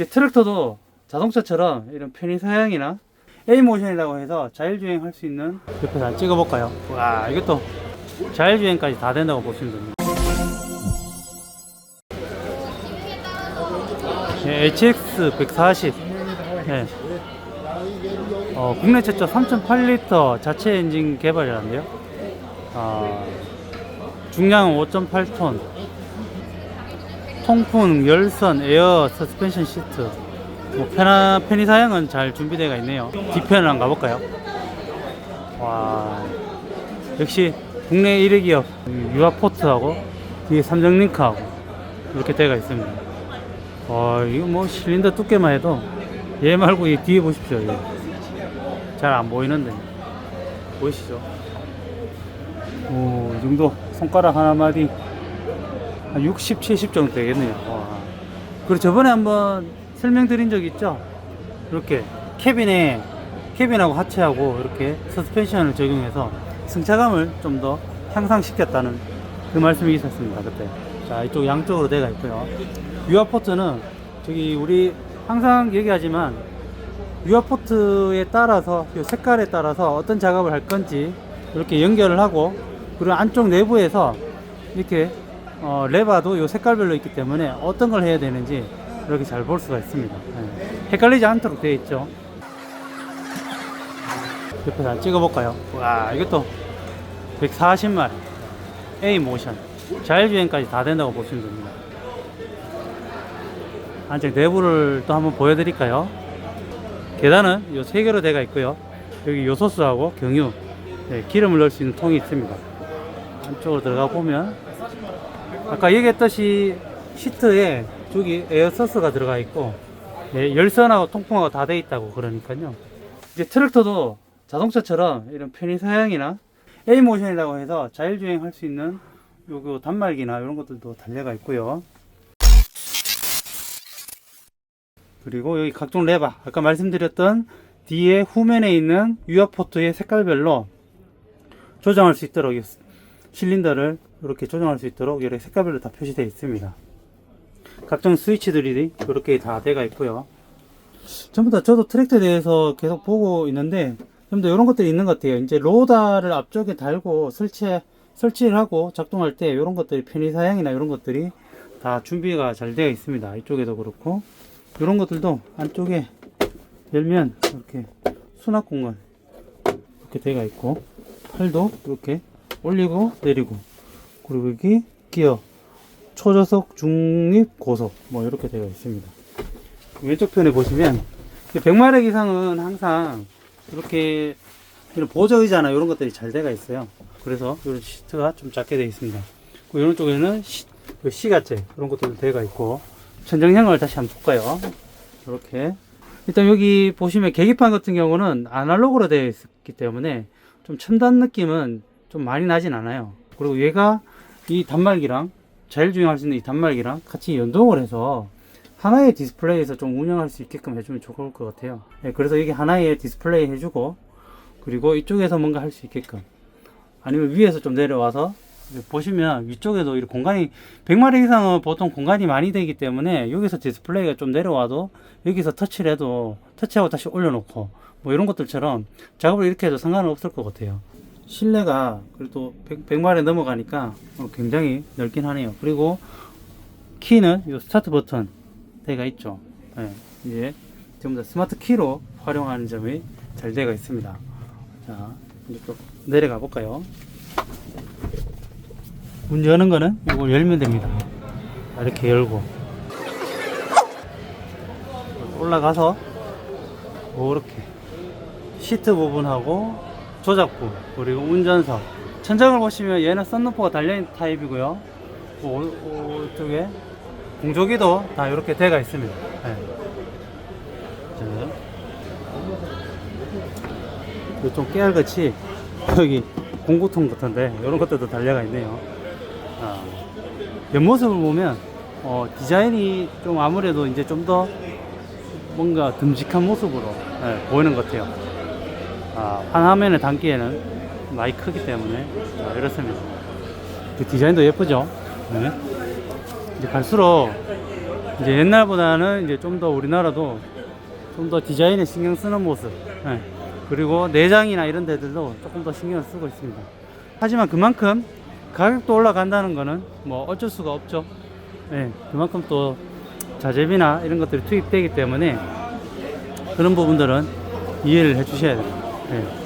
이제 트랙터도 자동차처럼 이런 편의 사양이나 A 모션이라고 해서 자율주행 할 수 있는 옆에서 한 찍어볼까요? 와 이것도 자율주행까지 다 된다고 보시면 됩니다. 예, HX 140. 예. 어, 국내 최초 3.8리터 자체 엔진 개발이라는데요. 아, 중량은 5.8톤. 통풍, 열선, 에어, 서스펜션 시트. 뭐 편한 편의 사양은 잘 준비되어 있네요. 뒤편을 한번 가볼까요? 와, 역시 국내 1위 기업 유아포트하고 뒤에 삼성링크하고 이렇게 되어 있습니다. 와, 이거 뭐 실린더 두께만 해도 얘 말고 이 뒤에 보십시오. 잘 안 보이는데 보이시죠? 오, 이 정도 손가락 하나 마디 한 60, 70 정도 되겠네요. 와. 그리고 저번에 한번 설명드린 적 있죠? 이렇게 캐빈에 캐빈하고 하체하고 이렇게 서스펜션을 적용해서 승차감을 좀 더 향상시켰다는 그 말씀이 있었습니다. 그때. 자, 이쪽 양쪽으로 되어 있고요. 유아포트는 저기 우리 항상 얘기하지만 유아포트에 따라서 이 색깔에 따라서 어떤 작업을 할 건지 이렇게 연결을 하고 그리고 안쪽 내부에서 이렇게 어, 레바도 이 색깔별로 있기 때문에 어떤 걸 해야 되는지 이렇게 잘 볼 수가 있습니다. 예. 헷갈리지 않도록 되어 있죠. 옆에서 한 찍어볼까요? 와 이것도 140마리 A 모션 자율주행까지 다 된다고 보시면 됩니다. 안쪽 내부를 또 한번 보여드릴까요? 계단은 이세 개로 되어 있고요. 여기 요소수하고 경유, 네, 기름을 넣을 수 있는 통이 있습니다. 안쪽으로 들어가 보면 아까 얘기했듯이 시트에 저기 에어서스가 들어가 있고 네, 열선하고 통풍하고 다 돼 있다고 그러니까요. 이제 트랙터도 자동차처럼 이런 편의 사양이나 A 모션이라고 해서 자율주행 할 수 있는 요거 단말기나 이런 것들도 달려가 있고요. 그리고 여기 각종 레바 아까 말씀드렸던 뒤에 후면에 있는 유압 포트의 색깔별로 조정할 수 있도록 이 실린더를 이렇게 조정할 수 있도록 이렇게 색깔별로 다 표시되어 있습니다. 각종 스위치들이 이렇게 다 되어 있고요. 전부 다 저도 트랙터에 대해서 계속 보고 있는데 좀더 이런 것들이 있는 것 같아요. 이제 로다를 앞쪽에 달고 설치 설치를 하고 작동할 때 이런 것들이 편의 사양이나 이런 것들이 다 준비가 잘 되어 있습니다. 이쪽에도 그렇고 이런 것들도 안쪽에 열면 이렇게 수납 공간 이렇게 되어 있고 팔도 이렇게 올리고 내리고. 그리고 여기 기어. 초저속 중립 고속. 뭐 이렇게 되어 있습니다. 왼쪽 편에 보시면 100마력 이상은 항상 이렇게 이런 보조 의자나 이런 것들이 잘 되어 있어요. 그래서 이런 시트가 좀 작게 되어 있습니다. 이런 쪽에는 시, 그 시가재 그런 것들도 되어 있고 천정량을 다시 한번 볼까요? 이렇게. 일단 여기 보시면 계기판 같은 경우는 아날로그로 되어 있기 때문에 좀 첨단 느낌은 좀 많이 나진 않아요. 그리고 얘가 이 단말기랑 자율 주행할 수 있는 이 단말기랑 같이 연동을 해서 하나의 디스플레이에서 좀 운영할 수 있게끔 해주면 좋을 것 같아요. 예, 그래서 여기 하나의 디스플레이 해주고 그리고 이쪽에서 뭔가 할 수 있게끔 아니면 위에서 좀 내려와서 보시면 위쪽에도 이 공간이 100마리 이상은 보통 공간이 많이 되기 때문에 여기서 디스플레이가 좀 내려와도 여기서 터치를 해도 터치하고 다시 올려놓고 뭐 이런 것들처럼 작업을 이렇게 해도 상관은 없을 것 같아요 실내가 그래도 100, 마리 넘어가니까 어, 굉장히 넓긴 하네요. 그리고 키는 이 스타트 버튼 대가 있죠. 네, 이제 전부 다 스마트 키로 활용하는 점이 잘 되어 있습니다. 자 이제 또 내려가 볼까요? 문 여는 거는 이걸 열면 됩니다. 이렇게 열고. 올라가서 이렇게 시트 부분하고 조작부 그리고 운전석 천장을 보시면 얘는 썬루프가 달려있는 타입이고요. 오, 오, 쪽에 공조기도 다 이렇게 되어 있습니다. 네. 자, 좀 깨알같이 여기 공구통 같은데 이런 것들도 달려가 있네요. 아, 옆모습을 보면 어, 디자인이 좀 아무래도 이제 좀 더 뭔가 듬직한 모습으로 예, 보이는 것 같아요. 아, 한 화면에 담기에는 많이 크기 때문에 아, 이렇습니다. 그 디자인도 예쁘죠? 네. 이제 갈수록 이제 옛날보다는 이제 좀 더 우리나라도 좀 더 디자인에 신경 쓰는 모습. 예. 그리고 내장이나 이런 데들도 조금 더 신경을 쓰고 있습니다. 하지만 그만큼 가격도 올라간다는 거는 뭐 어쩔 수가 없죠. 예. 그만큼 또 자재비나 이런 것들이 투입되기 때문에 그런 부분들은 이해를 해 주셔야 됩니다. 예.